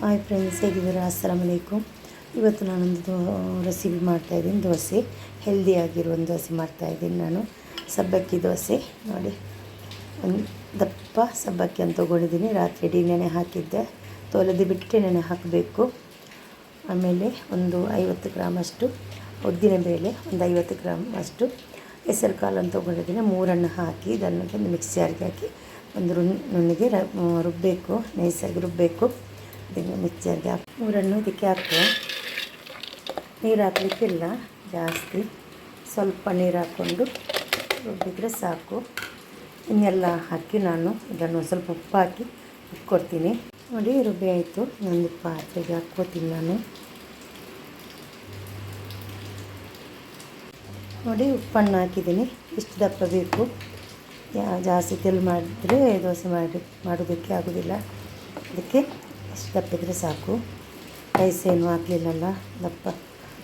Hi friends ಹೇಗಿದ್ದೀರಾ? ಅಸ್ಸಲಾಮ್ ಅಲೈಕುಮ್ ಇವತ್ತು ನಾನೊಂದು ದೋ- ರೆಸಿಪಿ ಮಾಡ್ತಾಯಿದ್ದೀನಿ ದೋಸೆ. ಹೆಲ್ದಿಯಾಗಿರೋ ಒಂದು ದೋಸೆ ಮಾಡ್ತಾಯಿದ್ದೀನಿ ನಾನು. ಸಬ್ಬಕ್ಕಿ ದೋಸೆ. ನೋಡಿ. ಒಂದು ದಪ್ಪ ಸಬ್ಬಕ್ಕಿ ಅಂತ ತೊಗೊಂಡಿದ್ದೀನಿ. ರಾತ್ರಿ ಇಡೀ ನೆನೆ ಹಾಕಿದ್ದೆ. ತೊಳೆದು ಬಿಟ್ಟು ನೆನೆ ಹಾಕಬೇಕು. ಆಮೇಲೆ ಒಂದು ಐವತ್ತು ಗ್ರಾಮಷ್ಟು ಉದ್ದಿನ ಬೇಳೆ, ಒಂದು ಐವತ್ತು ಗ್ರಾಮ್ ಅಷ್ಟು ಹೆಸರು ಅಂತ ತೊಗೊಂಡಿದ್ದೀನಿ. ಮೂರನ್ನು ಹಾಕಿ ಇದನ್ನು ಒಂದು ಮಿಕ್ಸಿ ಹಾಕಿ ಒಂದು ರುಣ್ ನುಣ್ಣಿಗೆ ರುಬ್ಬಬೇಕು ನೈಸಾಗಿ ರುಬ್ಬಬೇಕು ಇದನ್ನು ಮಿಕ್ಸರ್ಗೆ ಹಾಕಿ ಮೂರನ್ನು ಇದಕ್ಕೆ ಹಾಕುವ. ನೀರು ಹಾಕಲಿಕ್ಕಿಲ್ಲ, ಜಾಸ್ತಿ. ಸ್ವಲ್ಪ ನೀರು ಹಾಕ್ಕೊಂಡು ರುಬ್ಬಿದರೆ ಸಾಕು. ಇನ್ನೆಲ್ಲ ಹಾಕಿ ನಾನು ಇದನ್ನು ಸ್ವಲ್ಪ ಉಪ್ಪು ಹಾಕಿ ಇಟ್ಕೊಡ್ತೀನಿ. ನೋಡಿ, ರುಬ್ಬಿ ಆಯಿತು. ನಂದು ಪಾತ್ರೆಗೆ ಹಾಕ್ಕೋತೀನಿ ನಾನು. ನೋಡಿ, ಉಪ್ಪನ್ನು ಹಾಕಿದ್ದೀನಿ. ಇಷ್ಟು ದಪ್ಪ ಬೇಕು. ಜಾಸ್ತಿ ತೆಲ್ ಮಾಡಿದ್ರೆ ದೋಸೆ ಮಾಡಿ, ಮಾಡೋದಕ್ಕೆ ಆಗೋದಿಲ್ಲ. ಅದಕ್ಕೆ ಇಷ್ಟು ದಪ್ಪಿದ್ರೆ ಸಾಕು. ರೈಸ್ ಏನು ಹಾಕಲಿಲ್ಲಲ್ಲ, ದಪ್ಪ.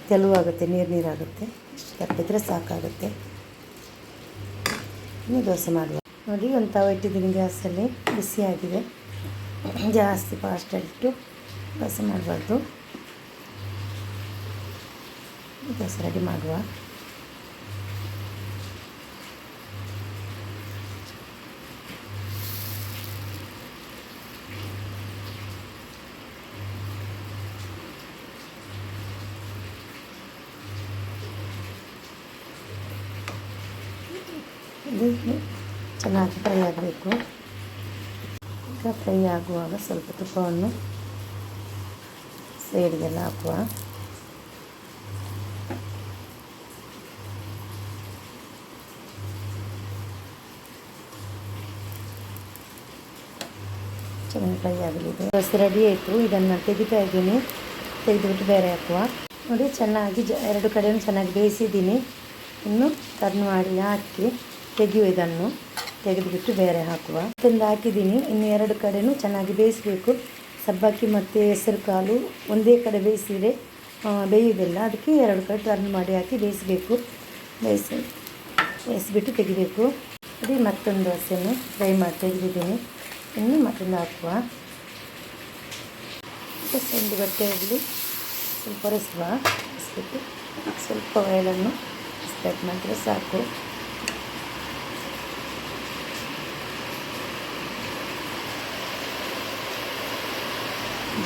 ತೆಲುವಾಗುತ್ತೆ ನೀರು ನೀರಾಗುತ್ತೆ. ಇಷ್ಟು ದಪ್ಪಿದ್ರೆ ಸಾಕಾಗುತ್ತೆ. ಇನ್ನು ದೋಸೆ ಮಾಡುವ. ನೋಡಿ, ಒಂದು ತವ ಇಟ್ಟಿದ್ದೀನಿ ಗ್ಯಾಸಲ್ಲಿ. ಬಿಸಿಯಾಗಿದೆ. ಜಾಸ್ತಿ ಫಾಸ್ಟಾಗಿಟ್ಟು ದೋಸೆ ಮಾಡಬಾರ್ದು. ದೋಸೆ ರೆಡಿ ಮಾಡುವ. ಇದು ಚೆನ್ನಾಗಿ ಫ್ರೈ ಆಗಬೇಕು. ಈಗ ಫ್ರೈ ಆಗುವಾಗ ಸ್ವಲ್ಪ ತುಪ್ಪವನ್ನು ಸೈಡ್ಗೆಲ್ಲ ಹಾಕುವ ಚೆನ್ನಾಗಿ ಫ್ರೈ ಆಗಲಿದೆ. ದೋಸೆ ರೆಡಿ ಆಯಿತು. ಇದನ್ನು ತೆಗಿತಾ ಇದ್ದೀನಿ. ತೆಗೆದುಬಿಟ್ಟು ಬೇರೆ ಹಾಕುವ. ನೋಡಿ, ಚೆನ್ನಾಗಿ ಎರಡು ಕಡೆಯೂ ಚೆನ್ನಾಗಿ ಬೇಯಿಸಿದ್ದೀನಿ. ಇನ್ನು ಟರ್ನ್ ಮಾಡಿ ಹಾಕಿ. ತೆಗೆಯುವ ಇದನ್ನು. ತೆಗೆದುಬಿಟ್ಟು ಬೇರೆ ಹಾಕುವ. ಮತ್ತೊಂದು ಹಾಕಿದ್ದೀನಿ. ಇನ್ನು ಎರಡು ಕಡೆಯೂ ಚೆನ್ನಾಗಿ ಬೇಯಿಸಬೇಕು. ಸಬ್ಬಕ್ಕಿ ಮತ್ತು ಹೆಸರು ಕಾಳು ಒಂದೇ ಕಡೆ ಬೇಯಿಸಿದರೆ ಬೇಯುವುದಿಲ್ಲ. ಅದಕ್ಕೆ ಎರಡು ಕಡೆ ಟರ್ನ್ ಮಾಡಿ ಹಾಕಿ ಬೇಯಿಸಬೇಕು. ಬೇಯಿಸಿ, ಬೇಯಿಸಿಬಿಟ್ಟು ತೆಗಿಬೇಕು. ಅದೇ ಮತ್ತೊಂದು ದೋಸೆಯನ್ನು ಫ್ರೈ ಮಾಡಿ ತೆಗೆದಿದ್ದೀನಿ. ಇನ್ನು ಮತ್ತೊಂದು ಹಾಕುವ. ಒಂದು ಒಂದು ಬಟ್ಟೆಯಲ್ಲಿ ಸ್ವಲ್ಪ ಒರೆಸುವ. ಸ್ವಲ್ಪ ಆಯಿಲನ್ನು ಸ್ಪ್ರೆಡ್ ಮಾಡಿದ್ರೆ ಸಾಕು.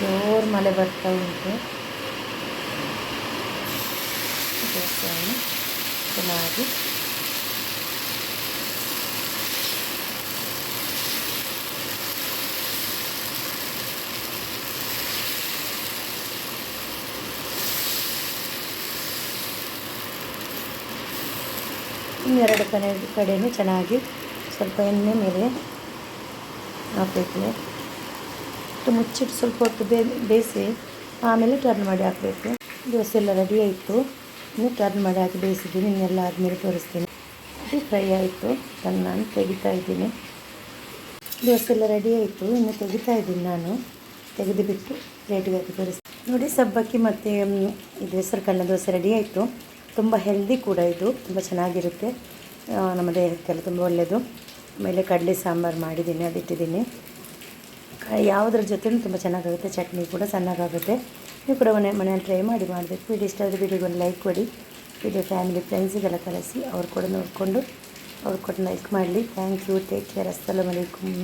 ಜೋರು ಮಳೆ ಬರ್ತಾ ಉಂಟು. ದೋಸೆಯನ್ನು ಚೆನ್ನಾಗಿ. ಇನ್ನೆರಡು ಕಡೆ ಕಡೆಯೂ ಚೆನ್ನಾಗಿ ಸ್ವಲ್ಪ ಎಣ್ಣೆ ಮೇಲೆ ಹಾಕಬೇಕು. ಇಟ್ಟು ಮುಚ್ಚಿಟ್ಟು ಸ್ವಲ್ಪ ಹೊತ್ತು ಬೇಯಿಸಿ ಆಮೇಲೆ ಟರ್ನ್ ಮಾಡಿ ಹಾಕಬೇಕು. ದೋಸೆ ಎಲ್ಲ ರೆಡಿ ಆಯಿತು. ಇನ್ನು ಟರ್ನ್ ಮಾಡಿ ಹಾಕಿ ಬೇಯಿಸಿದ್ದೀನಿ. ಇನ್ನೆಲ್ಲ ಆದಮೇಲೆ ತೋರಿಸ್ತೀನಿ. ಇದು ಫ್ರೈ ಆಯಿತು. ಅದನ್ನು ನಾನು ತೆಗಿತಾ ಇದ್ದೀನಿ. ದೋಸೆ ಎಲ್ಲ ರೆಡಿ ಆಯಿತು. ಇನ್ನು ತೆಗಿತಾ ಇದ್ದೀನಿ ನಾನು. ತೆಗೆದು ಬಿಟ್ಟು ಪ್ಲೇಟಿಗೆ ಹಾಕಿ ತೋರಿಸ್ತೀನಿ. ನೋಡಿ, ಸಬ್ಬಕ್ಕಿ ಮತ್ತು ಇದು ಹೆಸರು ಕಣ್ಣ ದೋಸೆ ರೆಡಿ ಆಯಿತು. ತುಂಬ ಹೆಲ್ದಿ ಕೂಡ ಇದು. ತುಂಬ ಚೆನ್ನಾಗಿರುತ್ತೆ. ನಮ್ಮ ದೇಹಕ್ಕೆಲ್ಲ ತುಂಬ ಒಳ್ಳೆಯದು ಆಮೇಲೆ ಕಡಲೆ ಸಾಂಬಾರು ಮಾಡಿದ್ದೀನಿ. ಅದಿಟ್ಟಿದ್ದೀನಿ. ಯಾವುದ್ರ ಜೊತೆನೂ ತುಂಬ ಚೆನ್ನಾಗಾಗುತ್ತೆ. ಚಟ್ನಿ ಕೂಡ ಚೆನ್ನಾಗಾಗುತ್ತೆ ನೀವು ಕೂಡ ಮನೆ ಮನೆಯಲ್ಲಿ ಟ್ರೈ ಮಾಡಿ ಮಾಡಬೇಕು. ವಿಡಿಯೋ ಇಷ್ಟ ಆದರೆ ವಿಡಿಯೋಗೆ ಒಂದು ಲೈಕ್ ಕೊಡಿ. ವಿಡಿಯೋ ಫ್ಯಾಮಿಲಿ ಫ್ರೆಂಡ್ಸಿಗೆಲ್ಲ ಕಳಿಸಿ. ಅವ್ರು ಕೂಡ ನೋಡಿಕೊಂಡು ಅವ್ರು ಕೂಡ ಲೈಕ್ ಮಾಡಲಿ. ಥ್ಯಾಂಕ್ ಯು ಟೇಕ್ ಕೇರ್ ಅಸ್ಸಲಾಮ್ ಅಲೈಕುಮ್